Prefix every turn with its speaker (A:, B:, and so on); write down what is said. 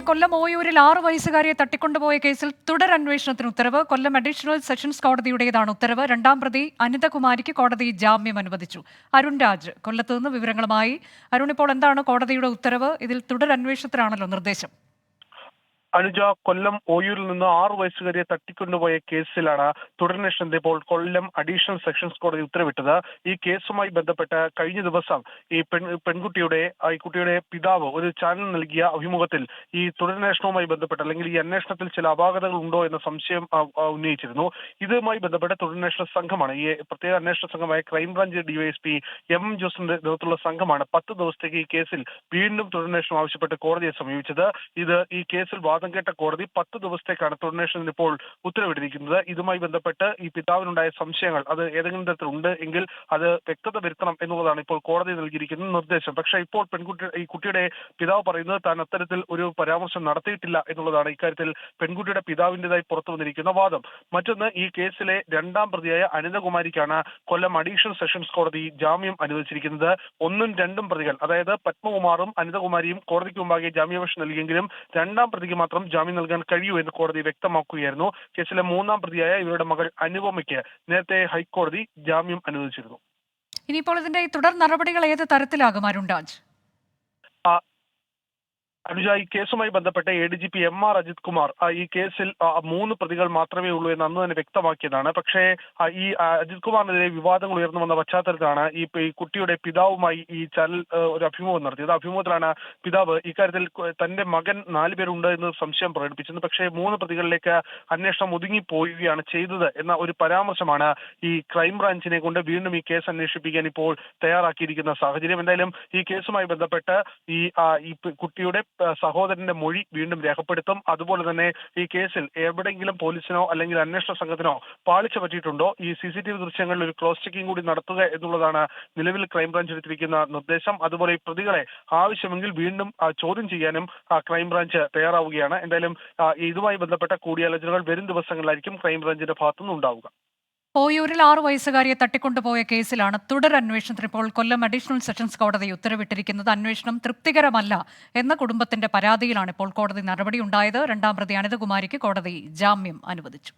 A: കൊല്ലം ഓയൂരിൽ ആറു വയസ്സുകാരിയെ തട്ടിക്കൊണ്ടുപോയ കേസിൽ തുടരന്വേഷണത്തിന് ഉത്തരവ്. കൊല്ലം അഡീഷണൽ സെഷൻസ് കോടതിയുടേതാണ് ഉത്തരവ്. രണ്ടാം പ്രതി അനിതകുമാരിക്ക് കോടതി ജാമ്യം അനുവദിച്ചു. അരുൺ രാജ് കൊല്ലത്ത് നിന്ന് വിവരങ്ങളുമായി. അരുൺ ഇപ്പോൾ എന്താണ് കോടതിയുടെ ഉത്തരവ്? ഇതിൽ തുടരന്വേഷണത്തിനാണല്ലോ നിർദ്ദേശം.
B: അനുജ കൊല്ലം ഓയൂരിൽ നിന്ന് ആറു വയസ്സുകാരിയെ തട്ടിക്കൊണ്ടുപോയ കേസിലാണ് തുടരന്വേഷണത്തെ ഇപ്പോൾ കൊല്ലം അഡീഷണൽ സെഷൻസ് കോടതി ഉത്തരവിട്ടത്. ഈ കേസുമായി ബന്ധപ്പെട്ട് കഴിഞ്ഞ ദിവസം ഈ പെൺ പെൺകുട്ടിയുടെ ഈ കുട്ടിയുടെ പിതാവ് ഒരു ചാനൽ നൽകിയ അഭിമുഖത്തിൽ ഈ തുടരന്വേഷണവുമായി ബന്ധപ്പെട്ട് അല്ലെങ്കിൽ ഈ അന്വേഷണത്തിൽ ചില അപാകതകൾ ഉണ്ടോ എന്ന സംശയം ഉന്നയിച്ചിരുന്നു. ഇതുമായി ബന്ധപ്പെട്ട് തുടരന്വേഷണ സംഘമാണ് ഈ പ്രത്യേക അന്വേഷണ സംഘമായ crime branch DYSP M M ജോസിന്റെ നേതൃത്വത്തിലുള്ള സംഘമാണ് പത്ത് ദിവസത്തേക്ക് ഈ കേസിൽ വീണ്ടും തുടരന്വേഷണം ആവശ്യപ്പെട്ട് കോടതിയെ സമീപിച്ചത്. ഇത് ഈ കേസിൽ വാദം കേട്ട കോടതി പത്ത് ദിവസത്തേക്കാണ് തുടരന്വേഷണത്തിന് ഇപ്പോൾ ഉത്തരവിട്ടിരിക്കുന്നത്. ഇതുമായി ബന്ധപ്പെട്ട് ഈ പിതാവിനുണ്ടായ സംശയങ്ങൾ അത് ഏതെങ്കിലും തരത്തിലുണ്ട് എങ്കിൽ അത് വ്യക്തത വരുത്തണം എന്നുള്ളതാണ് ഇപ്പോൾ കോടതി നൽകിയിരിക്കുന്ന നിർദ്ദേശം. പക്ഷേ ഇപ്പോൾ പെൺകുട്ടി ഈ കുട്ടിയുടെ പിതാവ് പറയുന്നത് താൻ അത്തരത്തിൽ ഒരു പരാമർശം നടത്തിയിട്ടില്ല എന്നുള്ളതാണ് ഇക്കാര്യത്തിൽ പെൺകുട്ടിയുടെ പിതാവിന്റേതായി പുറത്തു വന്നിരിക്കുന്ന വാദം. മറ്റൊന്ന് ഈ കേസിലെ രണ്ടാം പ്രതിയായ അനിതകുമാരിക്കാണ് കൊല്ലം അഡീഷണൽ സെഷൻസ് കോടതി ജാമ്യം അനുവദിച്ചിരിക്കുന്നത്. ഒന്നും രണ്ടും പ്രതികൾ അതായത് പത്മകുമാറും അനിതകുമാരിയും കോടതിക്ക് മുമ്പാകെ ജാമ്യാപേക്ഷ നൽകിയെങ്കിലും രണ്ടാം പ്രതിക്ക് മാത്രം ജാമ്യം നൽകാൻ കഴിയൂ എന്ന് കോടതി വ്യക്തമാക്കുകയായിരുന്നു. കേസിലെ മൂന്നാം പ്രതിയായ ഇവരുടെ മകൾ അനുപമയ്ക്ക് നേരത്തെ ഹൈക്കോടതി ജാമ്യം അനുവദിച്ചിരുന്നു.
A: ഇനിയിപ്പോൾ ഇതിന്റെ തുടർ നടപടികൾ ഏത് തരത്തിലാകും അരുൺ രാജ്?
B: അനുജ ഈ കേസുമായി ബന്ധപ്പെട്ട് A D G P M R Ajith Kumar ഈ കേസിൽ മൂന്ന് പ്രതികൾ മാത്രമേ ഉള്ളൂ എന്ന് അന്ന് തന്നെ വ്യക്തമാക്കിയതാണ്. പക്ഷേ ഈ അജിത് കുമാറിനെതിരെ വിവാദങ്ങൾ ഉയർന്നു വന്ന പശ്ചാത്തലത്തിലാണ് ഈ കുട്ടിയുടെ പിതാവുമായി ഈ ചൽ ഒരു അഭിമുഖം നടത്തിയത്. അഭിമുഖത്തിലാണ് പിതാവ് ഇക്കാര്യത്തിൽ തന്റെ മകൻ നാല് പേരുണ്ട് എന്ന് സംശയം പ്രകടിപ്പിച്ചത്. പക്ഷേ മൂന്ന് പ്രതികളിലേക്ക് അന്വേഷണം ഒതുങ്ങി പോവുകയാണ് ചെയ്തത് എന്ന ഒരു പരാമർശമാണ് ഈ ക്രൈംബ്രാഞ്ചിനെ കൊണ്ട് വീണ്ടും ഈ കേസ് അന്വേഷിപ്പിക്കാൻ ഇപ്പോൾ തയ്യാറാക്കിയിരിക്കുന്ന സാഹചര്യം. എന്തായാലും ഈ കേസുമായി ബന്ധപ്പെട്ട് ഈ കുട്ടിയുടെ സഹോദരന്റെ മൊഴി വീണ്ടും രേഖപ്പെടുത്തും. അതുപോലെ തന്നെ ഈ കേസിൽ എവിടെയെങ്കിലും പോലീസിനോ അല്ലെങ്കിൽ അന്വേഷണ സംഘത്തിനോ പാളിച്ച പറ്റിയിട്ടുണ്ടോ? ഈ സി സി ടി വി ദൃശ്യങ്ങളിൽ ഒരു ക്രോസ് ചെക്കിംഗ് കൂടി നടത്തുക എന്നുള്ളതാണ് നിലവിൽ ക്രൈംബ്രാഞ്ച് എടുത്തിരിക്കുന്ന നിർദ്ദേശം. അതുപോലെ ഈ പ്രതികളെ ആവശ്യമെങ്കിൽ വീണ്ടും ചോദ്യം ചെയ്യാനും ക്രൈംബ്രാഞ്ച് തയ്യാറാവുകയാണ്. എന്തായാലും ഇതുമായി ബന്ധപ്പെട്ട കൂടിയാലോചനകൾ വരും ദിവസങ്ങളിലായിരിക്കും ക്രൈംബ്രാഞ്ചിന്റെ ഭാഗത്തുനിന്ന് ഉണ്ടാവുക
A: ഓയൂരിൽ ആറു വയസ്സുകാരിയെ തട്ടിക്കൊണ്ടുപോയ കേസിലാണ് തുടരന്വേഷണത്തിന് ഇപ്പോൾ കൊല്ലം അഡീഷണൽ സെഷൻസ് കോടതി ഉത്തരവിട്ടിരിക്കുന്നത്. അന്വേഷണം തൃപ്തികരമല്ല എന്ന കുടുംബത്തിന്റെ പരാതിയിലാണ് ഇപ്പോൾ കോടതി നടപടിയുണ്ടായത് രണ്ടാം പ്രതി അനിതകുമാരിക്ക് കോടതി ജാമ്യം അനുവദിച്ചു.